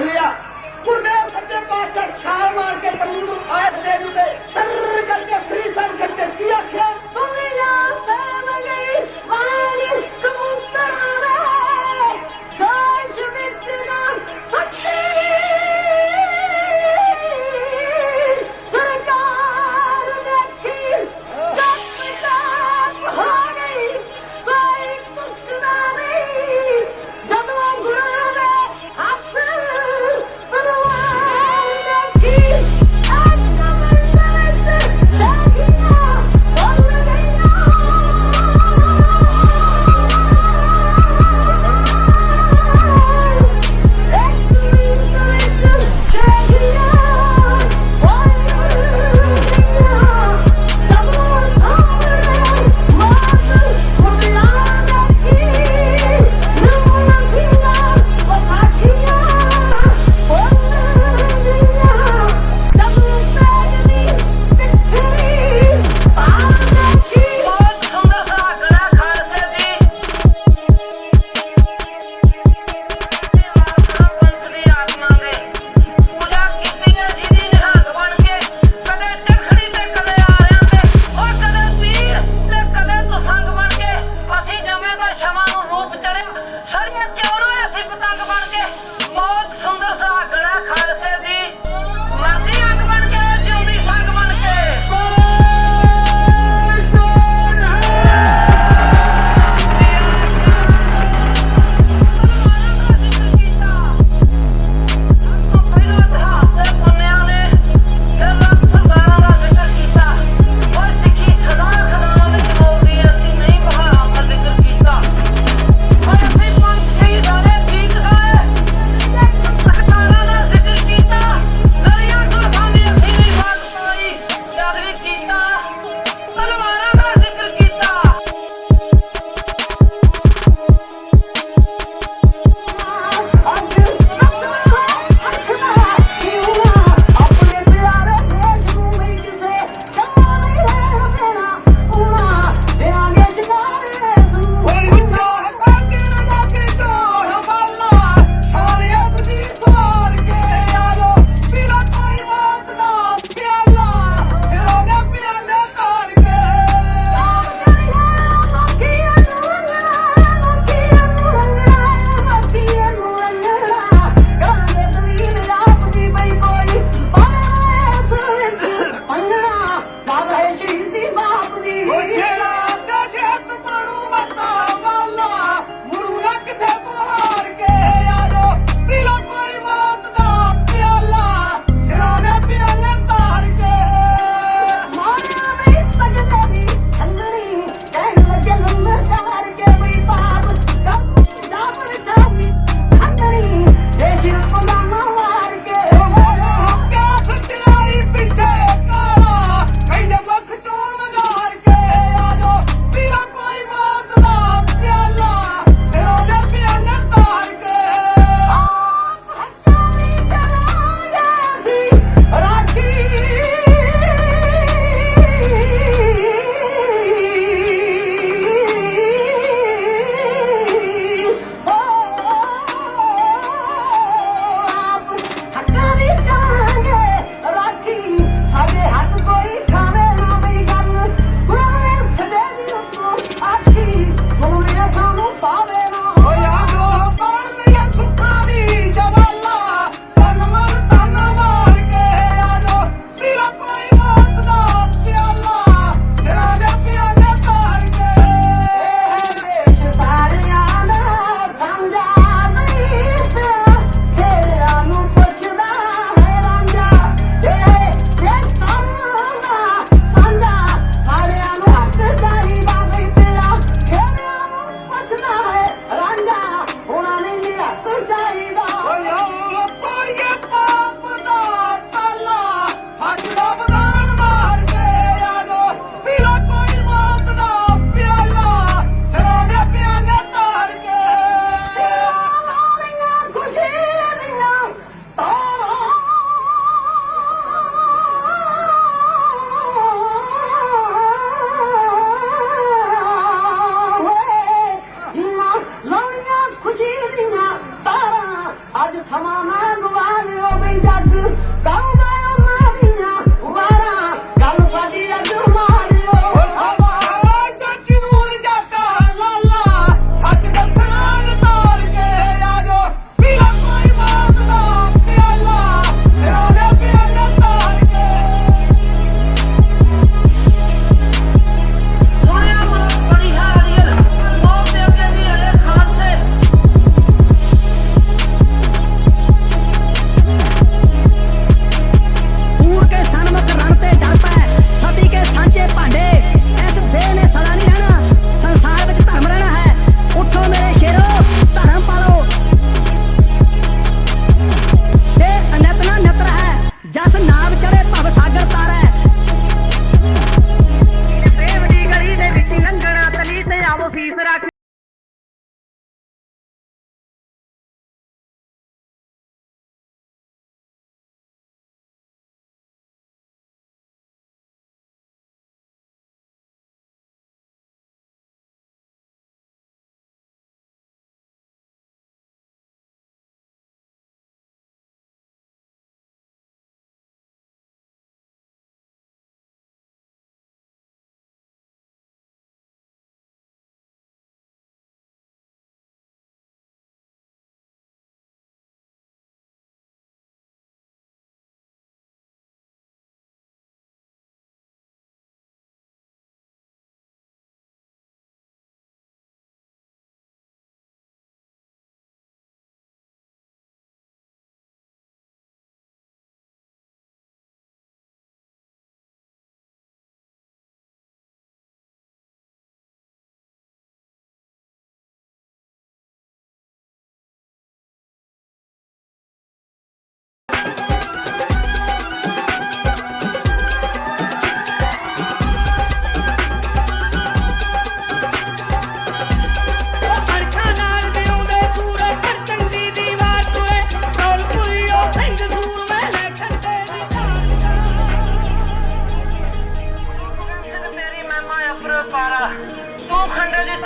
ਆਈ ਹੋਈ ਗੁਰਦੇਵ ਸੱਚੇ ਪਾਤਸ਼ਾਹ ਛਾਲ ਮਾਰ ਕੇ ਪ੍ਰਭੂ ਨੂੰ ਆਇਤ ਦੇ ਦਿੱਤੇ ਤਰਰ ਕਰਕੇ ਸ੍ਰੀ ਸੰਗ ਕਰਕੇ ਕੀ ਆਖਿਆ?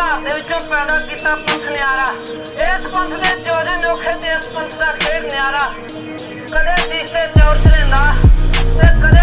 ਘਰ ਦੇ ਵਿੱਚੋਂ ਪੈਦਾ ਕੀਤਾ ਪੰਥ ਨਿਆਰਾ। ਇਸ ਪੰਥ ਦੇ ਜੋਜਨ ਜੋਖੇ ਤੇ ਇਸ ਪੰਥ ਦਾ ਖੇਡ ਨਿਆਰਾ। ਕਦੇ ਦਿਸਦੇ ਚੌਰ ਚਲੇਂਦਾ ਤੇ ਕਦੇ